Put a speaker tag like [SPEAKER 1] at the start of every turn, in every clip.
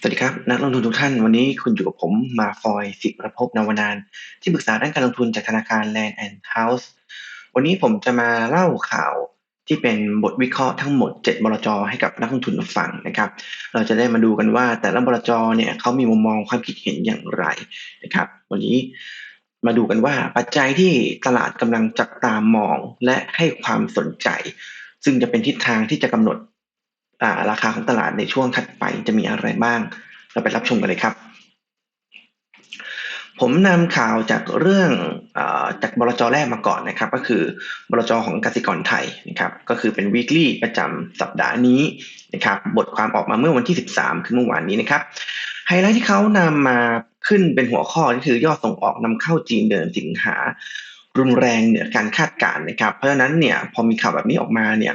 [SPEAKER 1] สวัสดีครับ นักลงทุนทุกท่าน วันนี้คุณอยู่กับผมมาฟอยสิประภพนวนาน ที่ปรึกษาด้านการลงทุนจากธนาคาร Land and House วันนี้ผมจะมาเล่าข่าวที่เป็นบทวิเคราะห์ทั้งหมด 7 บลจให้กับนักลงทุนฟังนะครับ เราจะได้มาดูกันว่าแต่ละบลจเนี่ยเขามีมุมมองความคิดเห็นอย่างไรนะครับ วันนี้มาดูกันว่าปัจจัยที่ตลาดกำลังจับตามองและให้ความสนใจ ซึ่งจะเป็นทิศทางที่จะกำหนด ราคาของตลาดในช่วงถัดไปจะมีอะไรบ้าง เราไปรับชมกันเลยครับ ผมนำข่าวจากเรื่องอจากบลจแรกมาก่อนนะครับ ก็คือบลจของกสิกรไทยนะครับ ก็คือเป็น weekly ประจำสัปดาห์นี้นะครับ บทความออกมาเมื่อวันที่ 13 คือเมื่อวานนี้นะครับไฮไลท์ที่เขานำมาขึ้นเป็นหัวข้อก็คือยอดส่งออกนำเข้าจีนเดือนสิงหารุนแรงเหนือการคาดการณ์นะครับ เพราะฉะนั้นเนี่ยพอมีข่าวแบบนี้ออกมาเนี่ย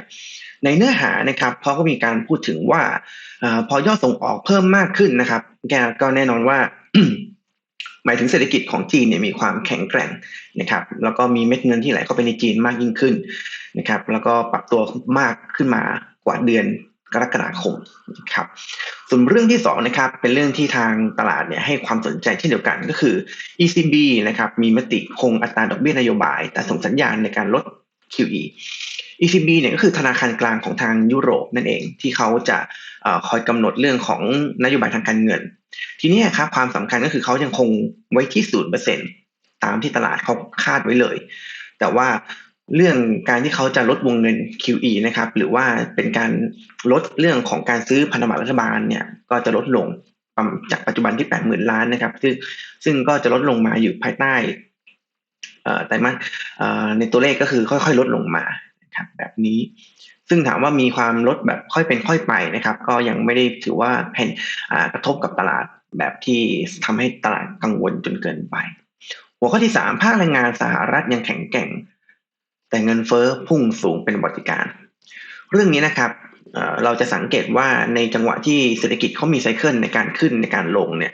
[SPEAKER 1] ในเนื้อหานะครับเขาก็มีการพูดถึงว่าอพอยอดส่งออกเพิ่มมากขึ้นนะครับแกก็แน่นอนว่าหมายถึงเศรษฐกิจของจีนเนี่ยมีความแข็งแกร่งนะครับ แล้วก็มีเม็ดเงินที่ไหลเข้าไปในจีนมากยิ่งขึ้นนะครับ แล้วก็ปรับตัวมากขึ้นมากว่าเดือนกรกฎาคมนะครับส่วนเรื่องที่สองนะครับเป็นเรื่องที่ทางตลาดเนี่ยให้ความสนใจเช่นเดียวกันก็คือ ECB นะครับมีมติคงอัตราดอกเบี้ยนโยบาย แต่ส่งสัญญาณในการลด QE ECB เนี่ยก็คือธนาคารกลางของทางยุโรปนั่นเองที่เขาจะคอยกำหนดเรื่องของนโยบายทางการเงิน ทีนี้ครับความสำคัญก็คือเขายังคงไว้ที่ศูนย์เปอร์เซ็นตามที่ตลาดเขาคาดไว้เลย แต่ว่าเรื่องการที่เขาจะลดวงเงิน QE นะครับ หรือว่าเป็นการลดเรื่องของการซื้อพันธบัตรรัฐบาลเนี่ยก็จะลดลงจากปัจจุบันที่แปดหมื่นล้านนะครับ ซึ่งซึ่งก็จะลดลงมาอยู่ภายใต้แต่มาในตัวเลขก็คือค่อยๆ ลดลงมา ครับแบบนี้ ซึ่งถามว่ามีความลดแบบค่อยเป็นค่อยไปนะครับ ก็ยังไม่ได้ถือว่าแผ่นกระทบกับตลาดแบบที่ทำให้ตลาดกังวลจนเกินไป หัวข้อที่สามภาคแรงงานสหรัฐยังแข็งแกร่ง แต่เงินเฟอ้อพุ่งสูงเป็นบริการ เรื่องนี้นะครับเราจะสังเกตว่าในจังหวะที่เศรษฐกิจเขามีไซเคิลในการขึ้นในการลงเนี่ย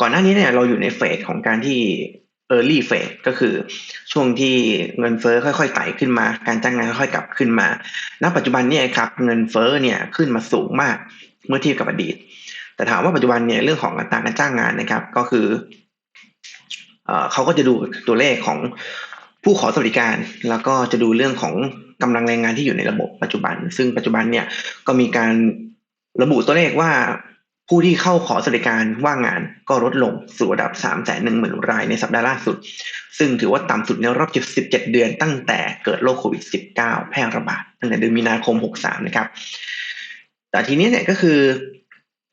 [SPEAKER 1] ก่อนหน้านี้เนี่ยเราอยู่ในเฟสของการที่ early phase ก็คือช่วงที่เงินเฟ้อค่อยๆไต่ขึ้นมา การจ้างงานค่อยๆกลับขึ้นมา ณ ปัจจุบันนี่ครับเงินเฟ้อเนี่ยขึ้นมาสูงมากเมื่อเทียบกับอดีต แต่ถามว่าปัจจุบันเนี่ยเรื่องของอัตราการจ้างงานนะครับ ก็คือเขาก็จะดูตัวเลขของผู้ขอสวัสดิการ แล้วก็จะดูเรื่องของกำลังแรงงานที่อยู่ในระบบปัจจุบัน ซึ่งปัจจุบันเนี่ยก็มีการระบุตัวเลขว่า ผู้ที่เข้าขอสวัสดิการว่างงานก็ลดลงสู่ระดับ 3 1 0 0 0 0 รายในสัปดาห์ล่าสุด ซึ่งถือว่าต่ำสุดในรอบ 17 เดือนตั้งแต่เกิดโรคโควิด -19 แพร่ระบาดตั้งแต่เดือนมีนาคม 63 นะครับ แต่ทีนี้เนี่ยก็คือ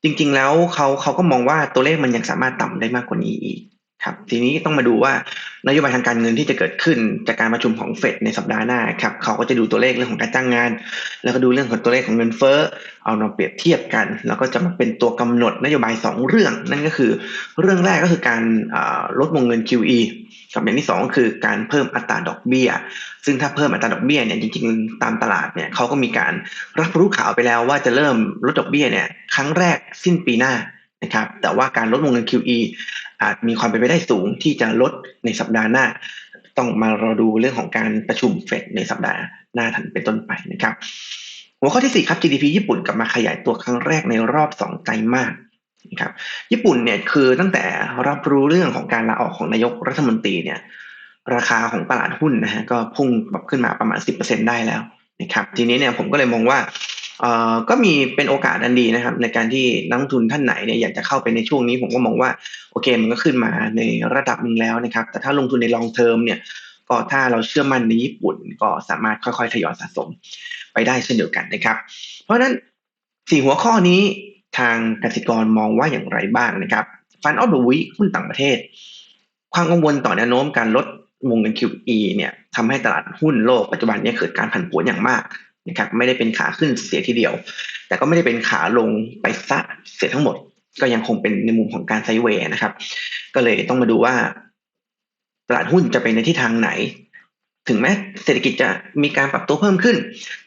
[SPEAKER 1] จริงๆแล้วเขาเขาก็มองว่าตัวเลขมันยังสามารถต่ำได้มากกว่านี้อีก ครับทีนี้ต้องมาดูว่านโยบายทางการเงินที่จะเกิดขึ้นจากการประชุมของเฟดในสัปดาห์หน้าครับเขาก็จะดูตัวเลขเรื่องของการจ้างงาน แล้วก็ดูเรื่องของตัวเลขของเงินเฟ้อเอามาเปรียบเทียบกัน แล้วก็จะมาเป็นตัวกำหนดนโยบาย 2 เรื่อง นั่นก็คือเรื่องแรกก็คือการลดวงเงิน QE กับอย่างที่2ก็คือการเพิ่มอัตราดอกเบี้ย ซึ่งถ้าเพิ่มอัตราดอกเบี้ยเนี่ยจริงๆ ตามตลาดเนี่ยเขาก็มีการรับรู้ข่าวไปแล้วว่าจะเริ่มลดดอกเบี้ยเนี่ยครั้งแรกสิ้นปีหน้า นะครับแต่ว่าการลดวงเงิน QE อาจมีความเป็นไปได้สูงที่จะลดในสัปดาห์หน้า ต้องมารอดูเรื่องของการประชุมเฟดในสัปดาห์หน้าถัดเป็นต้นไปนะครับหัวข้อที่ 4 ครับ GDP ญี่ปุ่นกลับมาขยายตัวครั้งแรกในรอบ 2 ไตรมาสนะครับญี่ปุ่นเนี่ยคือตั้งแต่รับรู้เรื่องของการลาออกของนายกรัฐมนตรีเนี่ยราคาของตลาดหุ้นนะฮะก็พุ่งแบบขึ้นมาประมาณ 10%ได้แล้วนะครับทีนี้เนี่ยผมก็เลยมองว่า ก็มีเป็นโอกาสอันดีนะครับ ในการที่นักทุนท่านไหนเนี่ยอยากจะเข้าไปในช่วงนี้ ผมก็มองว่าโอเคมันก็ขึ้นมาในระดับหนึ่งแล้วนะครับ แต่ถ้าลงทุนในลองเทอมเนี่ยก็ถ้าเราเชื่อมั่นในญี่ปุ่นก็สามารถค่อยๆทยอยสะสมไปได้เช่นเดียวกันนะครับ เพราะฉะนั้นสี่หัวข้อนี้ทางกสิกรมองว่าอย่างไรบ้างนะครับฟันออฟเดอะวีหุ้นต่างประเทศ ความกังวลต่อแนวโน้มการลดวงเงิน QE เนี่ยทำให้ตลาดหุ้นโลกปัจจุบันนี้เกิดการผันผวนอย่างมาก นะครับไม่ได้เป็นขาขึ้นเสียทีเดียว แต่ก็ไม่ได้เป็นขาลงไปซะเสียทั้งหมด ก็ยังคงเป็นในมุมของการไซเวย์นะครับ ก็เลยต้องมาดูว่าตลาดหุ้นจะเป็นในทิศทางไหน ถึงแม้เศรษฐกิจจะมีการปรับตัวเพิ่มขึ้น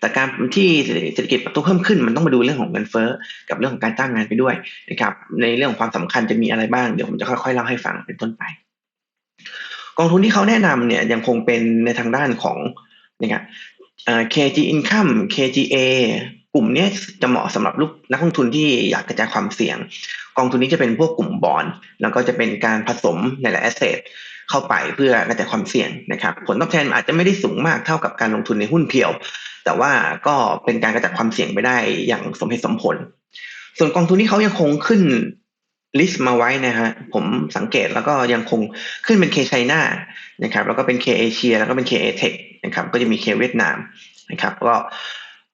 [SPEAKER 1] แต่การที่เศรษฐกิจปรับตัวเพิ่มขึ้น มันต้องมาดูเรื่องของเงินเฟ้อกับเรื่องของการจ้างงานไปด้วยนะครับในเรื่องของความสำคัญจะมีอะไรบ้างเดี๋ยวผมจะค่อยๆเล่าให้ฟังเป็นต้นไป กองทุนที่เขาแนะนำเนี่ยยังคงเป็นในทางด้านของนะครับ KG Income KGA กลุ่มนี้จะเหมาะสำหรับลูกนักลงทุนที่อยากกระจายความเสี่ยง กองทุนนี้จะเป็นพวกกลุ่มบอลแล้วก็จะเป็นการผสมในหลายแอสเซทเข้าไปเพื่อกระจายความเสี่ยงนะครับผลตอบแทนอาจจะไม่ได้สูงมากเท่ากับการลงทุนในหุ้นเพียว แต่ว่าก็เป็นการกระจายความเสี่ยงไปได้อย่างสมเหตุสมผล ส่วนกองทุนที่เขายังคงขึ้นลิสต์มาไว้นะฮะผมสังเกตแล้วก็ยังคงขึ้นเป็นเคไชน่านะครับแล้วก็เป็นเคเอเชียแล้วก็เป็นเคเอเทค นะครับก็จะมีเคเวียดนามนะครับก็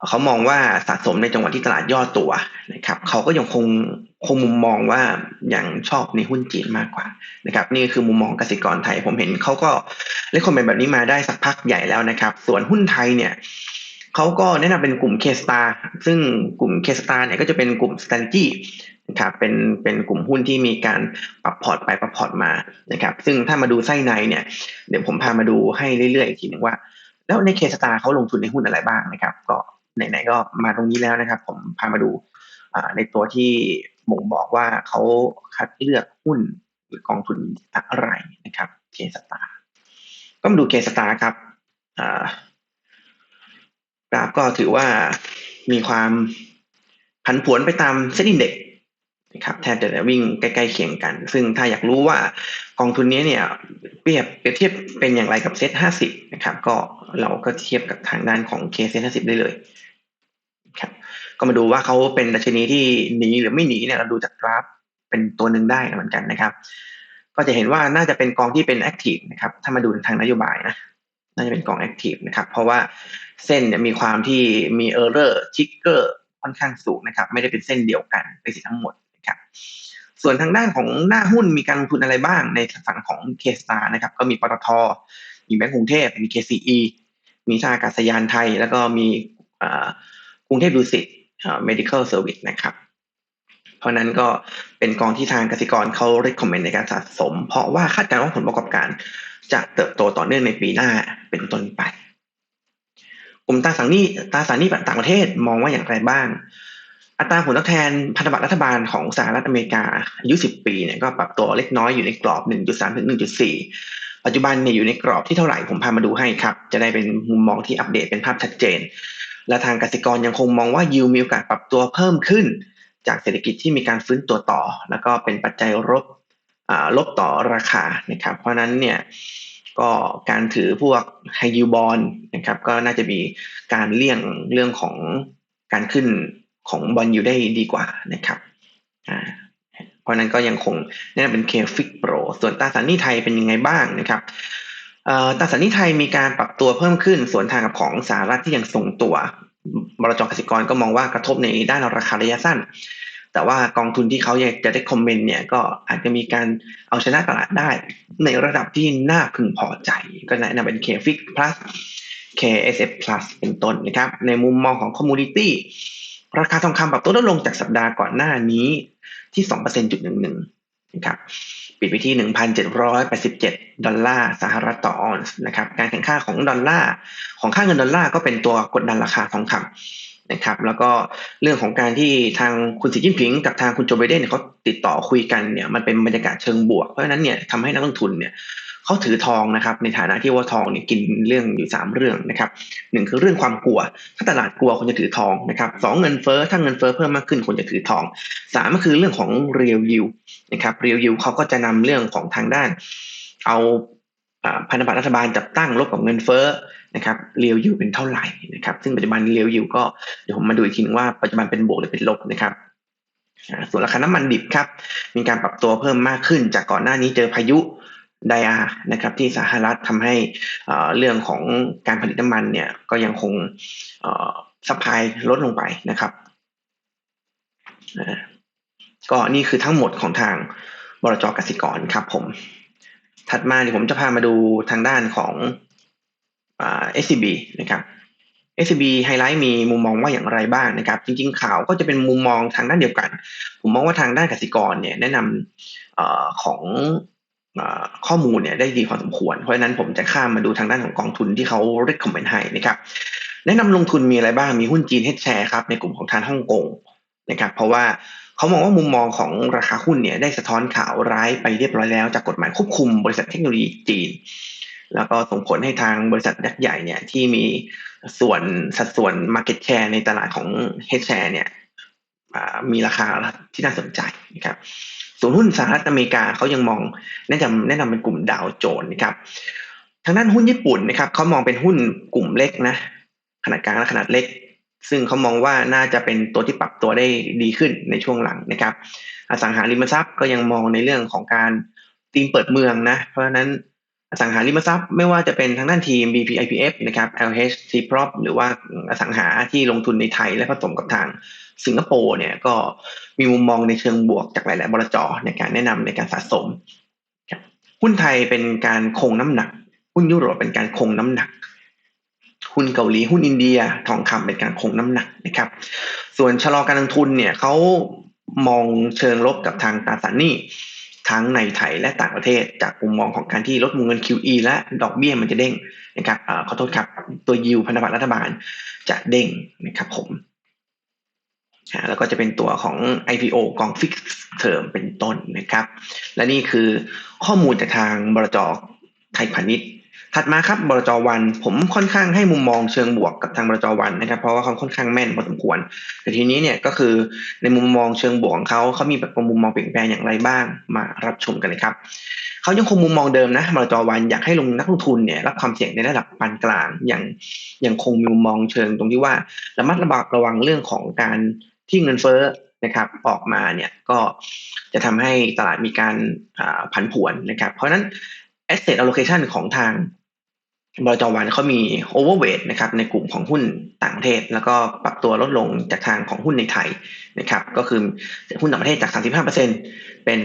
[SPEAKER 1] เขามองว่าสะสมในจังหวะที่ตลาดย่อตัวนะครับเขาก็ยังคงคงมุมมองว่าอย่างชอบในหุ้นจีนมากกว่านะครับ นี่คือมุมมองกสิกรไทย ผมเห็นเขาก็เล่นคอมเมนต์แบบนี้มาได้สักพักใหญ่แล้วนะครับ ส่วนหุ้นไทยเนี่ย เขาก็แนะนำเป็นกลุ่มเคสตาซึ่งกลุ่มเคสตาเนี่ยก็จะเป็นกลุ่มสแตนจี้นะครับเป็นเป็นกลุ่มหุ้นที่มีการปรับพอร์ตไปปรับพอร์ตมานะครับ ซึ่งถ้ามาดูไส้ในเนี่ย เดี๋ยวผมพามาดูให้เรื่อยๆอีกทีหนึ่งว่า แล้วในเคสตาเขาลงทุนในหุ้นอะไรบ้างนะครับ ก็ไหนๆก็มาตรงนี้แล้วนะครับ ผมพามาดูในตัวที่บ่งบอกว่าเขาคัดเลือกหุ้นหรือกองทุนอะไรนะครับเคสตาก็มาดูเคสตาครับ กราฟก็ถือว่ามีความผันผวนไปตามเซ็นดินเด็กนะครับแทบจะวิ่งใกล้ๆเคียงกัน ซึ่งถ้าอยากรู้ว่ากองทุนนี้เนี่ยเปรียบเปรียบเทียบเป็นอย่างไรกับเซ็ตห้าสิบนะครับ ก็เราก็เทียบกับทางด้านของเคเซ็ตห้าสิบได้เลยครับก็มาดูว่าเขาเป็นดัชนีที่หนีหรือไม่หนีเนี่ยเราดูจากกราฟเป็นตัวหนึ่งได้เหมือนกันนะครับ ก็จะเห็นว่าน่าจะเป็นกองที่เป็นแอคทีฟนะครับถ้ามาดูทางนโยบายนะน่าจะเป็นกองแอคทีฟนะครับเพราะว่า เส้นเนี่ยมีความที่มีเออร์เรอร์ชิกเกอร์ค่อนข้างสูงนะครับ ไม่ได้เป็นเส้นเดียวกันไปสิทั้งหมดนะครับส่วนทางด้านของหน้าหุ้นมีการลงทุนอะไรบ้างในฝั่งของเคสตานะครับ ก็มีปตทมีแบงก์กรุงเทพมี KCE มีท่าอากาศยานไทย แล้วก็มีกรุงเทพดูสิต medical service นะครับ เพราะนั้นก็เป็นกองที่ทางกสิกรเขา recommend ในการสะสม เพราะว่าคาดการณ์ว่าผลประกอบการจะเติบโตต่อเนื่องในปีหน้าเป็นต้นไป กลุ่มตราสารหนี้ตราสารหนี้ต่างประเทศมองว่าอย่างไรบ้าง อัตราผลตอบแทนพันธบัตรรัฐบาลของสหรัฐอเมริกาอายุ10 ปีเนี่ยก็ปรับตัวเล็กน้อยอยู่ในกรอบ 1.3ถึง1.4 ปัจจุบันเนี่ยอยู่ในกรอบที่เท่าไหร่ผมพามาดูให้ครับ จะได้เป็นมุมมองที่อัปเดตเป็นภาพชัดเจน และทางกสิกรยังคงมองว่ายิวมีโอกาสปรับตัวเพิ่มขึ้น จากเศรษฐกิจที่มีการฟื้นตัวต่อ แล้วก็เป็นปัจจัยลบลบต่อราคานะครับ เพราะนั้นเนี่ย ก็การถือพวกไฮยิวบอลนะครับ ก็น่าจะมีการเลี่ยงเรื่องของการขึ้นของบอลยูได้ดีกว่านะครับเพราะนั้นก็ยังคงนี่เป็นเคฟิกโปรส่วนตราสารหนี้ไทยเป็นยังไงบ้างนะครับตราสารหนี้ไทยมีการปรับตัวเพิ่มขึ้น ส่วนทางกับของสหรัฐที่ยังทรงตัวบรจกสิกรก็มองว่ากระทบในด้านราคาระยะสั้น แต่ว่ากองทุนที่เขาอยากจะได้คอมเมนต์เนี่ยก็อาจจะมีการเอาชนะตลาดได้ ในระดับที่น่าพึงพอใจ ก็แนะนำเป็น KFIX Plus KSF Plus เป็นต้นนะครับ ในมุมมองของ Commodity ราคาทองคำปรับตัวลดลงจากสัปดาห์ก่อนหน้านี้ที่2%จุดหนึ่งหนึ่งนะครับปิดไปที่ 1,787 ดอลลาร์สหรัฐต่อออนซ์นะครับการแข่งข้าของดอลลาร์ของค่าเงินดอลลาร์ก็เป็นตัวกดดันราคาทองคำ นะครับ แล้วก็เรื่องของการที่ทางคุณสีจิ้นผิง กับทางคุณโจไบเดนเขาติดต่อคุยกันเนี่ยมันเป็นบรรยากาศเชิงบวกเพราะฉะนั้นเนี่ยทำให้นักลงทุนเนี่ยเขาถือทองนะครับ ในฐานะที่ว่าทองเนี่ยกินเรื่องอยู่ 3 เรื่องนะครับหนึ่งคือเรื่องความกลัว ถ้าตลาดกลัวคนจะถือทองนะครับสองเงินเฟ้อถ้าเงินเฟ้อเพิ่มมากขึ้นคนจะถือทองสามก็คือเรื่องของเรียลยูนะครับเรียลยูเขาก็จะนำเรื่องของทางด้าน เอา พันธบัตรรัฐบาลจับตั้งลบกับเงินเฟ้อนะครับเรียวอยู่เป็นเท่าไหร่นะครับ ซึ่งปัจจุบันเรียวอยู่ก็เดี๋ยวผมมาดูอีกทีนึงว่าปัจจุบันเป็นบวกหรือเป็นลบนะครับส่วนราคาน้ำมันดิบครับ มีการปรับตัวเพิ่มมากขึ้น จากก่อนหน้านี้เจอพายุไดอานะครับ ที่สหรัฐทำให้เรื่องของการผลิตน้ำมันเนี่ยก็ยังคงสปายลดลงไปนะครับก็นี่คือทั้งหมดของทางบรจกสิกรครับผม ถัดมาเดี๋ยวผมจะพามาดูทางด้านของเอ SCB นะครับ SCB ไฮไลท์มีมุมมองว่าอย่างไรบ้างนะครับ จริงๆข่าวก็จะเป็นมุมมองทางด้านเดียวกัน ผมมองว่าทางด้านกสิกรเนี่ยแนะนำอของข้อมูลเนี่ยได้ดีพอสมควร เพราะฉะนั้นผมจะข้ามมาดูทางด้านของกองทุนที่เขาเรียกคอมเมนต์ให้นะครับ แนะนำลงทุนมีอะไรบ้างมีหุ้นจีนเฮดแชร์ครับในกลุ่มของทางฮ่องกงนะครับ เพราะว่า เขามองว่ามุมมองของราคาหุ้นเนี่ยได้สะท้อนข่าวร้ายไปเรียบร้อยแล้ว จากกฎหมายควบคุมบริษัทเทคโนโลยีจีน แล้วก็ส่งผลให้ทางบริษัทยักษ์ใหญ่เนี่ยที่มีส่วนสัดส่วน market share ในตลาดของ H share เนี่ยมีราคาที่น่าสนใจนะครับส่วนหุ้นสหรัฐอเมริกาเขายังมองแนะนำแนะนำเป็นกลุ่มดาวโจนส์นะครับทางด้านหุ้นญี่ปุ่นนะครับเขามองเป็นหุ้นกลุ่มเล็กนะขนาดกลางและขนาดเล็ก ซึ่งเขามองว่าน่าจะเป็นตัวที่ปรับตัวได้ดีขึ้นในช่วงหลังนะครับ อสังหาริมทรัพย์ก็ยังมองในเรื่องของการตีมเปิดเมืองนะ เพราะฉะนั้นอสังหาริมทรัพย์ไม่ว่าจะเป็นทางด้านทีม BPIPF นะครับ LH CPROP หรือว่าอสังหาที่ลงทุนในไทยและผสมกับทางสิงคโปร์เนี่ยก็มีมุมมองในเชิงบวกจากหลาย ๆ บลจในการแนะนำในการสะสมหุ้นไทยเป็นการคงน้ำหนัก หุ้นยุโรปเป็นการคงน้ำหนัก หุ้นเกาหลีหุ้นอินเดียทองคำเป็นการคงน้ำหนักนะครับ ส่วนชะลอการลงทุนเนี่ยเขามองเชิงลบกับทางตราสารหนี้ทั้งในไทยและต่างประเทศ จากมุมมองของการที่ลดวงเงิน QE และดอกเบี้ยมันจะเด้งนะครับขอโทษครับตัวยิวพันธบัตรรัฐบาลจะเด้งนะครับผมแล้วก็จะเป็นตัวของ IPO กองฟิกเทอมเป็นต้นนะครับ และนี่คือข้อมูลจากทางบรจไทยพาณิชย์ ถัดมาครับบรจวัน ผมค่อนข้างให้มุมมองเชิงบวกกับทางบรจวันนะครับ เพราะว่าเขาค่อนข้างแม่นพอสมควร แต่ทีนี้เนี่ยก็คือในมุมมองเชิงบวกของเขาเขามีแบบมุมมองเปลี่ยนแปลงอย่างไรบ้างมารับชมกันเลยครับเขายังคงมุมมองเดิมนะบรจวันอยากให้ลงนักลงทุนเนี่ยรับความเสี่ยงในระดับปานกลางอย่างยังคงมีมุมมองเชิงตรงที่ว่าระมัดระวังเรื่องของการที่เงินเฟ้อนะครับออกมาเนี่ยก็จะทำให้ตลาดมีการผันผวนนะครับ เพราะฉะนั้น asset allocation ของทาง บจวันเขามี overweight นะครับในกลุ่มของหุ้นต่างประเทศ แล้วก็ปรับตัวลดลงจากทางของหุ้นในไทยนะครับก็คือหุ้นต่างประเทศจาก 35%เป็น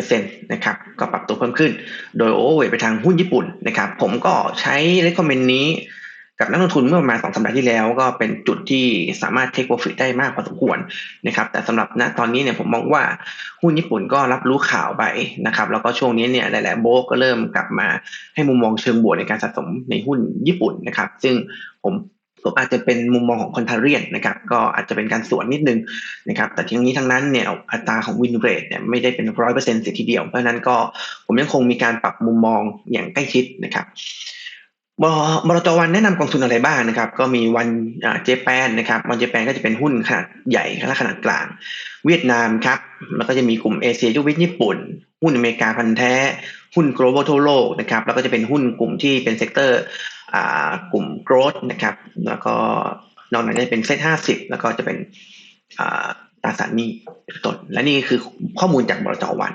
[SPEAKER 1] 37%นะครับก็ปรับตัวเพิ่มขึ้น โดย overweight ไปทางหุ้นญี่ปุ่นนะครับผมก็ใช้เลคคอมเมนต์นี้ กับนักลงทุนเมื่อประมาณสองสัปดาห์ที่แล้ว ก็เป็นจุดที่สามารถเทคโปรฟิตได้มากพอสมควรนะครับแต่สำหรับณตอนนี้เนี่ยผมมองว่าหุ้นญี่ปุ่นก็รับรู้ข่าวไปนะครับแล้วก็ช่วงนี้เนี่ยหลาย ๆ โบกก็เริ่มกลับมาให้มุมมองเชิงบวกในการสะสมในหุ้นญี่ปุ่นนะครับซึ่งผมผมอาจจะเป็นมุมมองของคนทาเรียนนะครับก็อาจจะเป็นการสวนนิดนึงนะครับแต่ทั้งนี้ทั้งนั้นเนี่ยอัตราของวินเรทเนี่ยไม่ได้เป็นร้อยเปอร์เซ็นต์เสิทีเดียว เพราะนั้นก็ผมยังคงมีการปรับมุมมองอย่างใกล้ชิดนะครับ บรจวันแนะนำกองทุนอะไรบ้างนะครับ ก็มีวันเจแปนนะครับวันเจแปนก็จะเป็นหุ้นขนาดใหญ่และขนาดกลาง เวียดนามครับแล้วก็จะมีกลุ่มเอเชียยุวิทญี่ปุ่น หุ้นอเมริกาพันแท้ หุ้น global ทั่วโลกนะครับแล้วก็จะเป็นหุ้นกลุ่มที่เป็นเซกเตอร์กลุ่ม growth นะครับแล้วก็นอกนั้นจะเป็นเซ็ตห้าสิบแล้วก็จะเป็นตราสารหนี้ต้นและนี่คือข้อมูลจากบรจวัน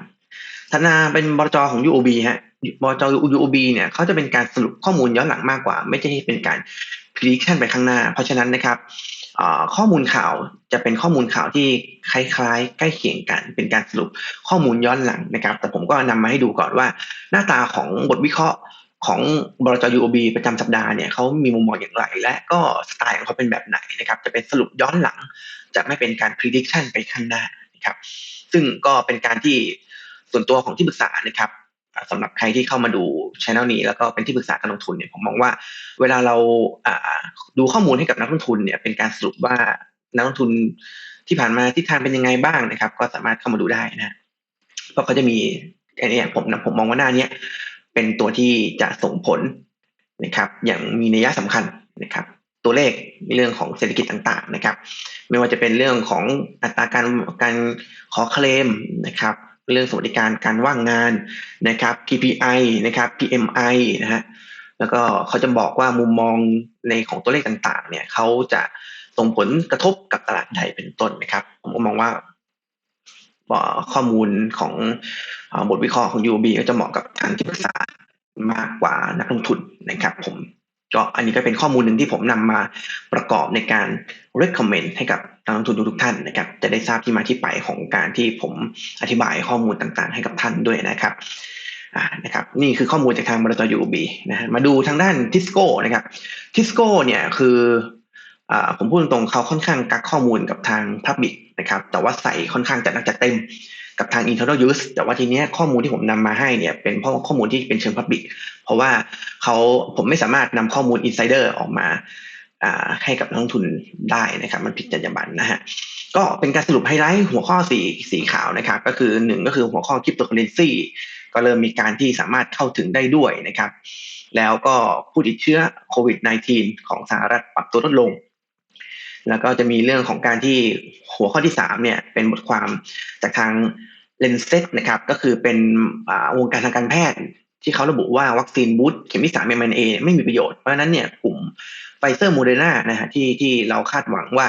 [SPEAKER 1] ธนาเป็นบรจของ UOB ฮะ บจ UOB เนี่ยเขาจะเป็นการสรุปข้อมูลย้อนหลังมากกว่า ไม่ใช่เป็นการ prediction ไปข้างหน้า เพราะฉะนั้นนะครับข้อมูลข่าวจะเป็นข้อมูลข่าวที่คล้ายๆ ใกล้เคียงกัน เป็นการสรุปข้อมูลย้อนหลังนะครับ แต่ผมก็นำมาให้ดูก่อนว่า หน้าตาของบทวิเคราะห์ของบรจ UOB ประจำสัปดาห์เนี่ยเขามีมุมมองอย่างไร และก็สไตล์ของเขาเป็นแบบไหนนะครับ จะเป็นสรุปย้อนหลัง จะไม่เป็นการ prediction ไปข้างหน้านะครับ ซึ่งก็เป็นการที่ส่วนตัวของที่ปรึกษานะครับ สำหรับใครที่เข้ามาดูช่องนี้แล้วก็เป็นที่ปรึกษาการลงทุนเนี่ยผมมองว่า เวลาเราดูข้อมูลให้กับนักลงทุนเนี่ยเป็นการสรุปว่านักลงทุนที่ผ่านมาทิศทางเป็นยังไงบ้างนะครับ ก็สามารถเข้ามาดูได้นะเพราะเขาจะมีอันนี้ผมนะผมมองว่าหน้านี้เป็นตัวที่จะส่งผลนะครับ อย่างมีนัยสำคัญนะครับ ตัวเลขในเรื่องของเศรษฐกิจต่างๆนะครับ ไม่ว่าจะเป็นเรื่องของอัตราการการขอเคลมนะครับ เรื่องสวัสดิการการว่างงานนะครับ PPI นะครับ PMI นะฮะแล้วก็เขาจะบอกว่ามุมมองในของตัวเลขต่างๆ เนี่ยเขาจะส่งผลกระทบกับตลาดไทยเป็นต้นนะครับ ผมก็มองว่าข้อมูลของบทวิเคราะห์ของ UOB ก็จะเหมาะกับทางที่ปรึกษามากกว่านักลงทุนนะครับผม ก็อันนี้ก็เป็นข้อมูลหนึ่งที่ผมนำมาประกอบในการ recommend ให้กับนักลงทุนทุกท่านนะครับ จะได้ทราบที่มาที่ไปของการที่ผมอธิบายข้อมูลต่างๆ ให้กับท่านด้วยนะครับนะครับนี่คือข้อมูลจากทางบริษัทยูบีนะฮะมาดูทางด้านทิสโก้นะครับทิสโก้เนี่ยคืออผมพูดตรงๆเขาค่อนข้างกักข้อมูลกับทางพับบิกนะครับแต่ว่าใส่ค่อนข้างจัดหนักจัดเต็ม กับทาง internal use แต่ว่าทีนี้ข้อมูลที่ผมนำมาให้เนี่ยเป็นเพราะข้อมูลที่เป็นเชิง public เพราะว่าเขาผมไม่สามารถนำข้อมูล insider ออกมาให้กับนักลงทุนได้นะครับ มันผิดจรรยาบรรณนะฮะก็เป็นการสรุปไฮไลท์หัวข้อสีสีขาวนะครับ ก็คือหนึ่งก็คือหัวข้อคริปโตเคอเรนซีก็เริ่มมีการที่สามารถเข้าถึงได้ด้วยนะครับ แล้วก็ผู้ติดเชื้อโควิด -19 ของสหรัฐปรับตัวลดลง แล้วก็จะมีเรื่องของการที่หัวข้อที่3เนี่ยเป็นบทความจากทาง เลนเซ็ตนะครับก็คือเป็นวงการทางการแพทย์ ที่เขาระบุว่าวัคซีนบูสต์เข็มที่สามเอ็มเอไม่มีประโยชน์ เพราะฉะนั้นเนี่ยกลุ่มไฟเซอร์โมเดอร์นานะฮะที่ที่เราคาดหวังว่า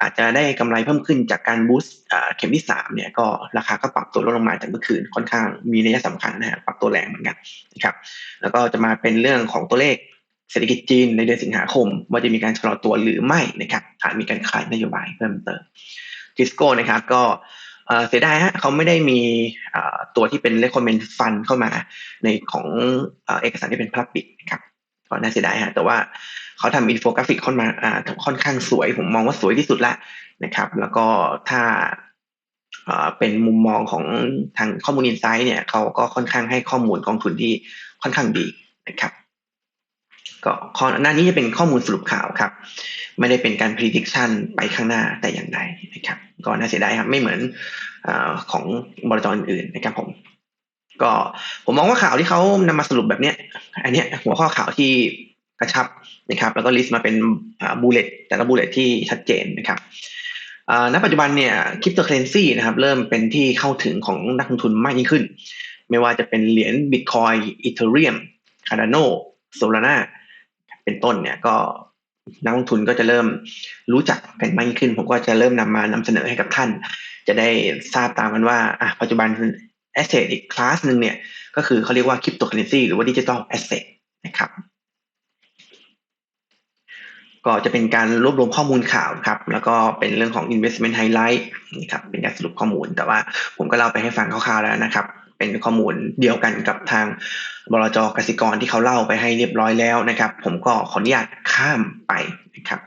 [SPEAKER 1] อาจจะได้กำไรเพิ่มขึ้นจากการบูสต์เข็มที่สามเนี่ยก็ราคาก็ปรับตัวลดลงมาจากเมื่อคืนค่อนข้างมีนัยสำคัญนะฮะปรับตัวแรงเหมือนกันนะครับแล้วก็จะมาเป็นเรื่องของตัวเลขเศรษฐกิจจีนในเดือนสิงหาคม ว่าจะมีการชะลอตัวหรือไม่นะครับอาจมีการขายนโยบายเพิ่มเติมทิสโก้นะครับก็ เสียดายฮะเขาไม่ได้มีตัวที่เป็น recommend fund เข้ามาในของเอกสารที่เป็นพับปิดนะครับก็น่าเสียดายฮะแต่ว่าเขาทำอินโฟกราฟิกค่อนมาค่อนข้างสวย ผมมองว่าสวยที่สุดละนะครับ แล้วก็ถ้าเป็นมุมมองของทางข้อมูลอินไซต์เนี่ยเขาก็ค่อนข้างให้ข้อมูลกองทุนที่ค่อนข้างดีนะครับ ก็ข้อหน้านี้จะเป็นข้อมูลสรุปข่าวครับ ไม่ได้เป็นการ prediction ไปข้างหน้าแต่อย่างใดนะครับ ก็น่าเสียดายครับ ไม่เหมือนอของบริจอื่นนะครับผม ก็ผมมองว่าข่าวที่เขานำมาสรุปแบบเนี้ย อันเนี้ยหัวข้อข่าวที่กระชับนะครับ แล้วก็ลิสต์มาเป็นบูเลตแต่ละบูเลตที่ชัดเจนนะครับณปัจจุบันเนี่ยคริปโตเคเรนซีนะครับเริ่มเป็นที่เข้าถึงของนักลงทุนมากยิ่งขึ้น ไม่ว่าจะเป็นเหรียญบิตคอยอีเทเรียมคาร์ดานโนโซลาร่า เป็นต้นเนี่ยก็นักลงทุนก็จะเริ่มรู้จักกันมากขึ้น ผมก็จะเริ่มนำมานำเสนอให้กับท่าน จะได้ทราบตามกันว่าอะปัจจุบันแอสเซทอีกคลาสหนึ่งเนี่ยก็คือเขาเรียกว่าคริปโตเคอเรนซีหรือว่าดิจิทัลแอสเซทนะครับก็จะเป็นการรวบรวมข้อมูลข่าวครับ แล้วก็เป็นเรื่องของ investment highlight นะครับเป็นการสรุปข้อมูลแต่ว่าผมก็เล่าไปให้ฟังคร่าวๆแล้วนะครับ เป็นข้อมูลเดียวกันกับทางบลจกสิกรที่เขาเล่าไปให้เรียบร้อยแล้วนะครับ ผมก็ขออนุญาตข้ามไปนะครับ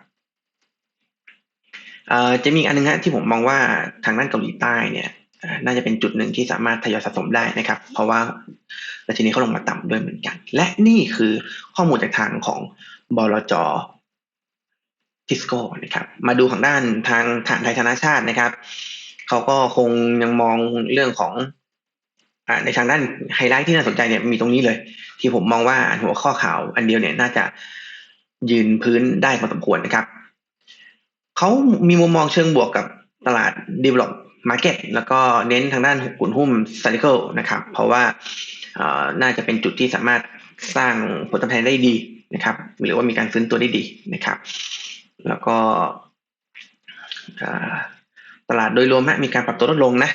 [SPEAKER 1] จะมีอันนึงฮะที่ผมมองว่าทางด้านเกาหลีใต้เนี่ยน่าจะเป็นจุดหนึ่งที่สามารถทยอยสะสมได้นะครับ เพราะว่าดัชนีเขาลงมาต่ำด้วยเหมือนกัน และนี่คือข้อมูลจากทางของบลจทิสโก้นะครับ มาดูของด้านทางฐานไทยธนาชาตินะครับเขาก็คงยังมองเรื่องของ ในทางด้านไฮไลท์ที่น่าสนใจเนี่ยมีตรงนี้เลย ที่ผมมองว่าหัวข้อข่าวอันเดียวเนี่ยน่าจะยืนพื้นได้พอสมควรนะครับเขามีมุมมองเชิงบวกกับตลาด develop market แล้วก็เน้นทางด้านหุ้นหุ้น cycle นะครับ เพราะว่าน่าจะเป็นจุดที่สามารถสร้างผลตอบแทนได้ดีนะครับ หรือว่ามีการฟื้นตัวได้ดีนะครับ แล้วก็ตลาดโดยรวมมีการปรับตัวลดลงนะ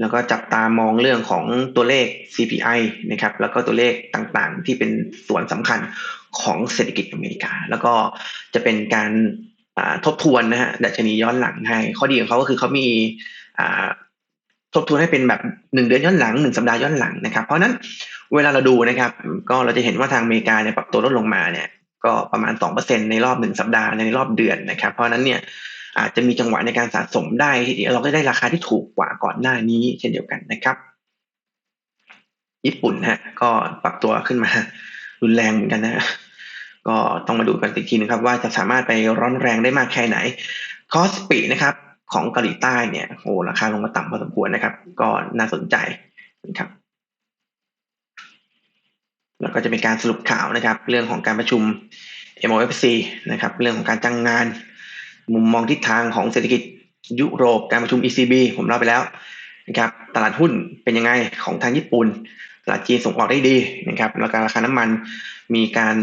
[SPEAKER 1] แล้วก็จับตามองเรื่องของตัวเลข CPI นะครับ แล้วก็ตัวเลขต่างๆ ที่เป็นส่วนสำคัญของเศรษฐกิจอเมริกา แล้วก็จะเป็นการทบทวนนะฮะดัชนีย้อนหลังให้ ข้อดีของเขาก็คือเขามีทบทวนให้เป็นแบบหนึ่งเดือนย้อนหลังหนึ่งสัปดาห์ย้อนหลังนะครับ เพราะนั้นเวลาเราดูนะครับ ก็เราจะเห็นว่าทางอเมริกาเนี่ยปรับตัวลดลงมาเนี่ย ก็ประมาณสองเปอร์เซ็นในรอบหนึ่งสัปดาห์ในรอบเดือนนะครับ เพราะนั้นเนี่ย อาจจะมีจังหวะในการสะสมได้เราก็ได้ราคาที่ถูกกว่าก่อนหน้านี้ เช่นเดียวกันนะครับ ญี่ปุ่นฮะ ก็ปรับตัวขึ้นมา รุนแรงเหมือนกันนะ ก็ต้องมาดูกันอีกทีนะครับ ว่าจะสามารถไปร้อนแรงได้มากแค่ไหน คอสปีนะครับ ของเกาหลีใต้เนี่ยโอ้ราคาลงมาต่ำพอสมควรนะครับ ก็น่าสนใจนะครับแล้วก็จะมีการสรุปข่าวนะครับ เรื่องของการประชุม MOFC นะครับ เรื่องของการจ้างงาน มุมมองทิศทางของเศรษฐกิจยุโรปการประชุม ECB ผมเล่าไปแล้วนะครับตลาดหุ้นเป็นยังไงของทางญี่ปุ่นตลาดจีนส่งออกได้ดีนะครับแล้วก็ราคาน้ำมันมีการ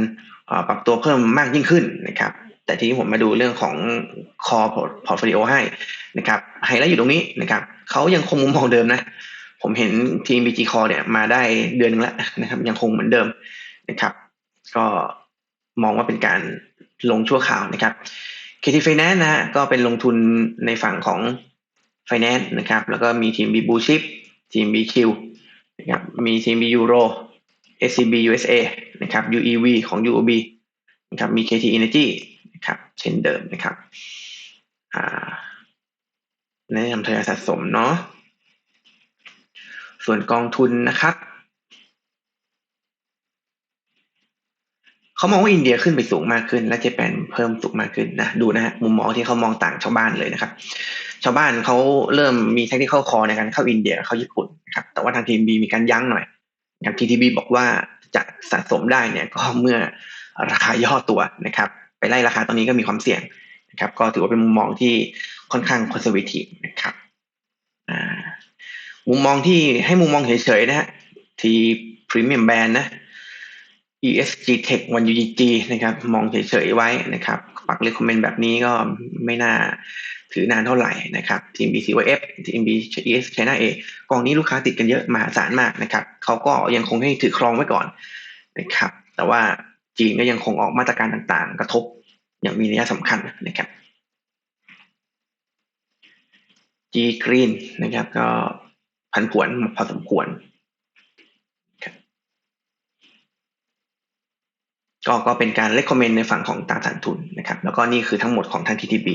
[SPEAKER 1] ปรับตัวเพิ่มมากยิ่งขึ้นนะครับแต่ทีนี้ผมมาดูเรื่องของคอพอร์ตโฟลิโอให้นะครับไฮไลท์อยู่ตรงนี้นะครับเขายังคงมุมมองเดิมนะ ผมเห็นทีม BG Core เนี่ยมาได้เดือนนึงแล้วนะครับยังคงเหมือนเดิมนะครับ ก็มองว่าเป็นการลงชั่วข่าวนะครับ เคทีไฟแนนซ์นะฮะก็เป็นลงทุนในฝั่งของไฟแนนซ์นะครับ แล้วก็มีทีม B Blue Chip ทีม BQ นะครับมีทีม B Euro SCB USA นะครับ UEV ของ UOB นะครับมี KT Energy นะครับเช่นเดิมนะครับอ่าแนะนำทยอยสะสมเนาะส่วนกองทุนนะครับ เขามองว่าอินเดียขึ้นไปสูงมากขึ้น และเจแปนเพิ่มสูงมากขึ้นนะดูนะฮะมุมมองที่เขามองต่างชาวบ้านเลยนะครับ ชาวบ้านเขาเริ่มมีเทคนิคคอในการเข้าอินเดียเข้าญี่ปุ่นนะครับแต่ว่าทางทีมบีมีการยั้งหน่อยอย่าง TTB บอกว่าจะสะสมได้เนี่ยก็เมื่อราคาย่อตัวนะครับ ไปไล่ราคาตอนนี้ก็มีความเสี่ยงนะครับ ก็ถือว่าเป็นมุมมองที่ค่อนข้างคอนเซอร์วทีฟนะครับมุมมองที่ให้มุมมองเฉยๆนะฮะทีพรีเมียมแบรนด์นะ ESG Tech วัน UGG นะครับ มองเฉยๆไว้นะครับ ปักเลคคอมเมนต์แบบนี้ก็ไม่น่าถือนานเท่าไหร่นะครับทีม BCYF ทีม BES China A กองนี้ลูกค้าติดกันเยอะมหาศาลมากนะครับเขาก็ยังคงให้ถือครองไว้ก่อนนะครับ แต่ว่าจีนก็ยังคงออกมาตรการต่างๆ กระทบอย่างมีนัยสำคัญนะครับ G Green นะครับ ก็ผันผวนพอสมควร ก็ก็เป็นการเล c กคอมเมนต์ในฝั่งของตราสารทุนนะครับ แล้วก็นี่คือทั้งหมดของทาง TTB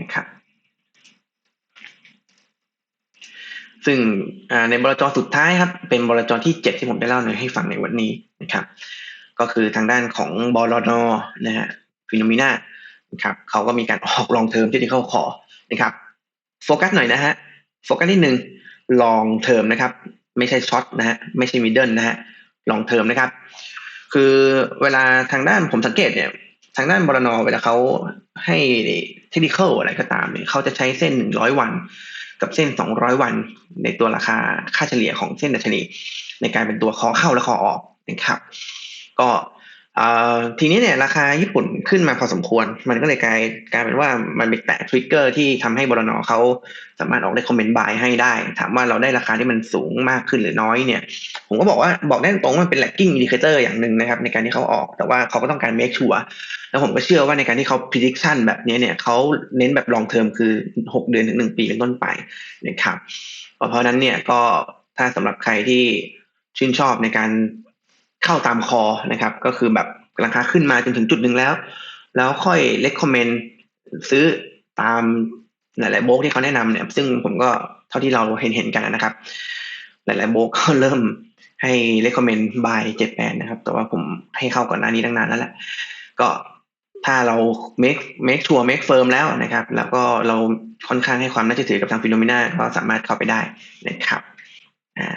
[SPEAKER 1] นะครับ ซึ่งในบลจสุดท้ายครับ เป็นบลจที่ 7 ที่ผมได้เล่าให้ฟังในวันนี้นะครับ ก็คือทางด้านของบลนนะฮะฟิโนมิน่านะครับเขาก็มีการออกลองเทอมที่เขาขอนะครับโฟกัสหน่อยนะฮะโฟกัสนิดนึงลองเทอมนะครับ ไม่ใช่ช็อตนะฮะไม่ใช่มิดเดิลนะฮะลองเทอมนะครับ คือเวลาทางด้านผมสังเกตเนี่ย ทางด้านบรนเวลาเขาให้เทคนิคอะไรก็ตามเนี่ยเขาจะใช้เส้นหนึ่งร้อยวัน กับเส้นสองร้อยวัน ในตัวราคาค่าเฉลี่ยของเส้นดัชนี ในการเป็นตัวคอเข้าและคอออกนะครับ ก็ ทีนี้เนี่ยราคาญี่ปุ่นขึ้นมาพอสมควร มันก็เลยกลายกลายเป็นว่ามันเป็นแตะทริกเกอร์ที่ทำให้บรนเขาสามารถออกได้คอมเมนต์บายให้ได้ ถามว่าเราได้ราคาที่มันสูงมากขึ้นหรือน้อยเนี่ย ผมก็บอกว่าบอกได้ตรงว่ามันเป็น lagging indicator อย่างหนึ่งนะครับ ในการที่เขาออกแต่ว่าเขาก็ต้องการ make sure แล้วผมก็เชื่อว่าในการที่เขา prediction แบบนี้เนี่ยเขาเน้นแบบ long term คือ 6 เดือนถึง 1 ปีเป็นต้นไปนะครับเพราะนั้นเนี่ยก็ถ้าสำหรับใครที่ชื่นชอบในการ เข้าตามคอนะครับ ก็คือแบบราคาขึ้นมาจนถึงจุดหนึ่งแล้ว แล้วค่อยเล c กคอมเมนต์ซื้อตามหลายๆโบกที่เขาแนะนำเนี่ย ซึ่งผมก็เท่าที่เราเห็นเห็นกันนะครับ หลายๆโบกก็เริ่มให้เล c กคอมเมนต์บายเจ็ดแปดนะครับ แต่ว่าผมให้เข้าก่อนหน้านี้ตั้งนานแล้วแหละก็ถ้าเรา make make ชัวร์ make firm แล้วนะครับ แล้วก็เราค่อนข้างให้ความน่าจะถือกับทางฟิโนเมนาก็สามารถเข้าไปได้นะครับอ่า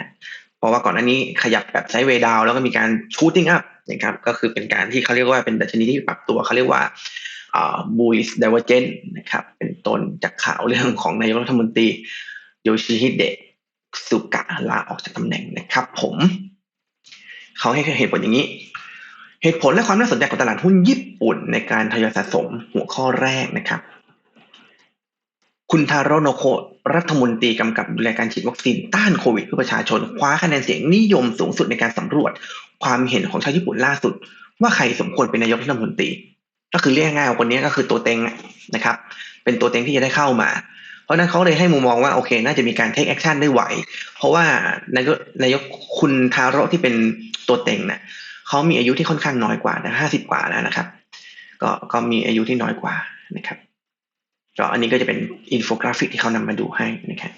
[SPEAKER 1] เพราะว่าก่อนหน้านี้ขยับแบบไซด์เวดาวแล้วก็มีการชูตติ้งอัพนะครับก็คือเป็นการที่เขาเรียกว่าเป็นดัชนีที่ปรับตัวเขาเรียกว่าบูอิสเดเวอร์เจนนะครับเป็นต้นจากข่าวเรื่องของนายกรัฐมนตรีโยชิฮิเดะสุกะลาออกจากตำแหน่งนะครับ ผมเขาให้เหตุผลอย่างนี้ เหตุผลและความน่าสนใจของตลาดหุ้นญี่ปุ่นในการทยอยสะสมหัวข้อแรกนะครับ คุณทาโรโนโครัฐมนตรีกำกับดูแลการฉีดวัคซีนต้านโควิดเพื่อประชาชน คว้าคะแนนเสียงนิยมสูงสุดในการสำรวจ ความเห็นของชาวญี่ปุ่นล่าสุด ว่าใครสมควรเป็นนายกรัฐมนตรี ก็คือเรียกง่ายๆคนนี้ก็คือตัวเต็งนะครับ เป็นตัวเต็งที่จะได้เข้ามา เพราะนั้นเขาเลยให้มุมมองว่าโอเค น่าจะมีการเทคแอคชั่นได้ไหว เพราะว่านายกนายกคุณทาโรที่เป็นตัวเต็งเนะ่ยเขามีอายุที่ค่อนข้างน้อยกว่านะห้าสิบกว่าแล้วนะครับ ก็ก็มีอายุที่น้อยกว่านะครับ ก็อันนี้ก็จะเป็นอินโฟกราฟิกที่เขานำมาดูให้นะครับ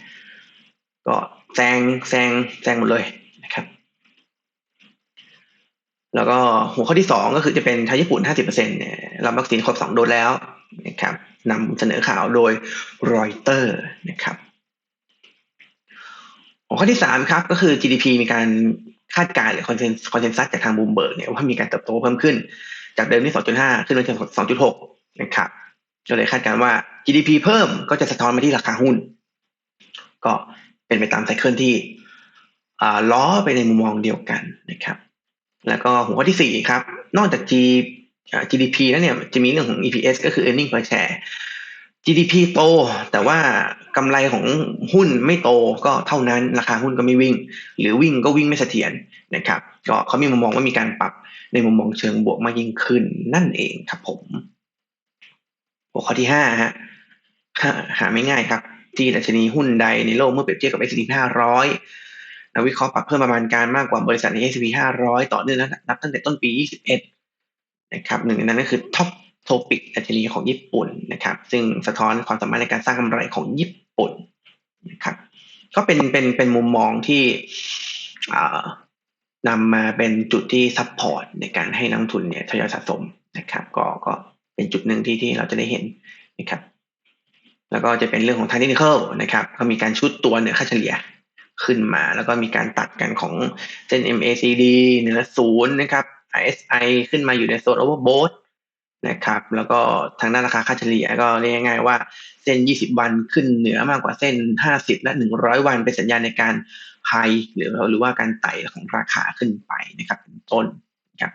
[SPEAKER 1] ก็แซงแซงแซงหมดเลยนะครับ แล้วก็หัวข้อที่สองก็คือจะเป็นไทยญี่ปุ่น 50%เนี่ยรับวัคซีนครบสองโดสแล้วนะครับนำเสนอข่าวโดยรอยเตอร์นะครับหัวข้อที่สามครับก็คือ GDP มีการคาดการณ์หรือคอนเซนคอนเซนซัสจากทางบูมเบิร์กเนี่ยว่ามีการเติบโตเพิ่มขึ้น จากเดิมที่ 2.5 ขึ้นมาถึง2.6 นะครับ ก็เลยคาดการณ์ว่า GDP เพิ่มก็จะสะท้อนมาที่ราคาหุ้น ก็เป็นไปตามไซเคิลที่ล้อไปในมุมมองเดียวกันนะครับ แล้วก็หัวข้อที่สี่ครับ นอกจาก G GDP แล้วเนี่ยจะมีเรื่องของ EPS ก็คือ earning per share GDP โต แต่ว่ากำไรของหุ้นไม่โตก็เท่านั้น ราคาหุ้นก็ไม่วิ่ง หรือวิ่งก็วิ่งไม่เสถียรนะครับ ก็เขามีมุมมองว่ามีการปรับในมุมมองเชิงบวกมากยิ่งขึ้นนั่นเองครับผม หัวข้อที่ห้าฮะหาไม่ง่ายครับ ที่ดัชนีหุ้นใดในโลกเมื่อเปรียบเทียบกับ S&P 500นักวิเคราะห์ปรับเพิ่มประมาณการมากกว่าบริษัทใน S&P 500 ต่อเนื่องนับตั้งแต่ต้นปี 21 นะครับหนึ่งในนั้นก็คือท็อปโทปิกดัชนีของญี่ปุ่นนะครับ ซึ่งสะท้อนความสามารถในการสร้างกำไรของญี่ปุ่นนะครับ ก็เป็นเป็นเป็นมุมมองที่นำมาเป็นจุดที่ซัพพอร์ตในการให้นักทุนเนี่ยทยอยสะสมนะครับ ก็ก็ เป็นจุดหนึ่งที่ที่เราจะได้เห็นนะครับ แล้วก็จะเป็นเรื่องของทางเทคนิคนะครับก็มีการชุดตัวเหนือค่าเฉลี่ยขึ้นมา แล้วก็มีการตัดกันของเส้น MACD เหนือศูนย์นะครับ RSI ขึ้นมาอยู่ในโซน overbought นะครับแล้วก็ทางด้านราคาค่าเฉลี่ยก็เรียกง่ายๆว่าเส้น 20 วันขึ้นเหนือมากกว่าเส้น 50 และ 100 วันเป็นสัญญาณในการไฮหรือหรือว่าการไต่ของราคาขึ้นไปนะครับเป็นต้นนะครับ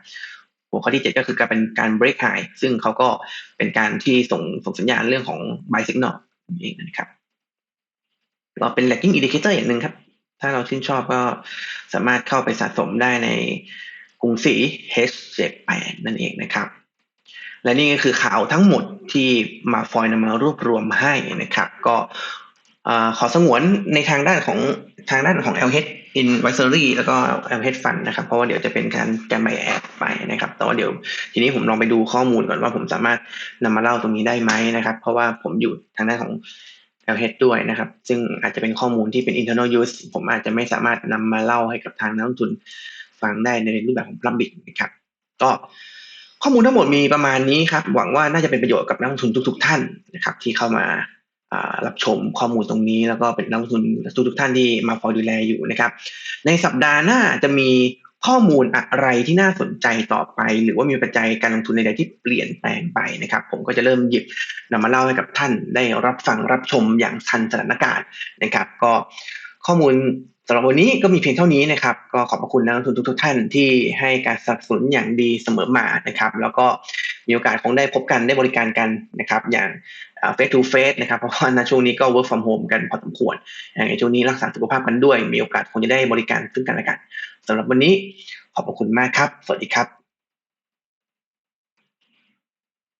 [SPEAKER 1] หัวข้อที่ 7 ก็คือการเป็นการ break high ซึ่งเขาก็เป็นการที่ส่งส่งสัญญาณเรื่องของ buy signal เองนะครับเราเป็น lagging indicator อย่างหนึ่งครับ ถ้าเราชื่นชอบก็สามารถเข้าไปสะสมได้ในกรุงศรี H78 นั่นเองนะครับ และนี่ก็คือข่าวทั้งหมดที่มาฟอยนำมารวบรวมให้นะครับ ก็ ขอสงวนในทางด้านของทางด้านของ LH Advisory แล้วก็ LH Fund นะครับเพราะว่าเดี๋ยวจะเป็นการแกมไบแอดไปนะครับแต่ว่าเดี๋ยวทีนี้ผมลองไปดูข้อมูลก่อนว่าผมสามารถนำมาเล่าตรงนี้ได้ไหมนะครับ เพราะว่าผมอยู่ทางด้านของ LH ด้วยนะครับ ซึ่งอาจจะเป็นข้อมูลที่เป็น internal use ผมอาจจะไม่สามารถนำมาเล่าให้กับทางนักลงทุนฟังได้ในรูปแบบของ public นะครับ ก็ข้อมูลทั้งหมดมีประมาณนี้ครับ หวังว่าน่าจะเป็นประโยชน์กับนักลงทุนทุก ๆ ท่านนะครับ ที่เข้ามา รับชมข้อมูลตรงนี้ แล้วก็เป็นนักลงทุนทุกท่านที่มาคอยดูแลอยู่นะครับ ในสัปดาห์หน้าจะมีข้อมูลอะไรที่น่าสนใจต่อไป หรือว่ามีปัจจัยการลงทุนใดๆที่เปลี่ยนแปลงไปนะครับ ผมก็จะเริ่มหยิบนำมาเล่าให้กับท่านได้รับฟังรับชมอย่างทันสถานการณ์นะครับ ก็ข้อมูลสำหรับวันนี้ก็มีเพียงเท่านี้นะครับ ก็ขอบพระคุณนักลงทุนทุกๆท่านที่ให้การสนับสนุนอย่างดีเสมอมานะครับ แล้วก็ มีโอกาสคงได้พบกันได้บริการกันนะครับ อย่างเฟสทูเฟสนะครับเพราะว่าในช่วงนี้ก็ work from home กันพอสมควรอย่างในช่วงนี้รักษาสุขภาพกันด้วย มีโอกาสคงจะได้บริการซึ่งกันและกันสำหรับวันนี้ขอบพระคุณมากครับ สวัสดีครับ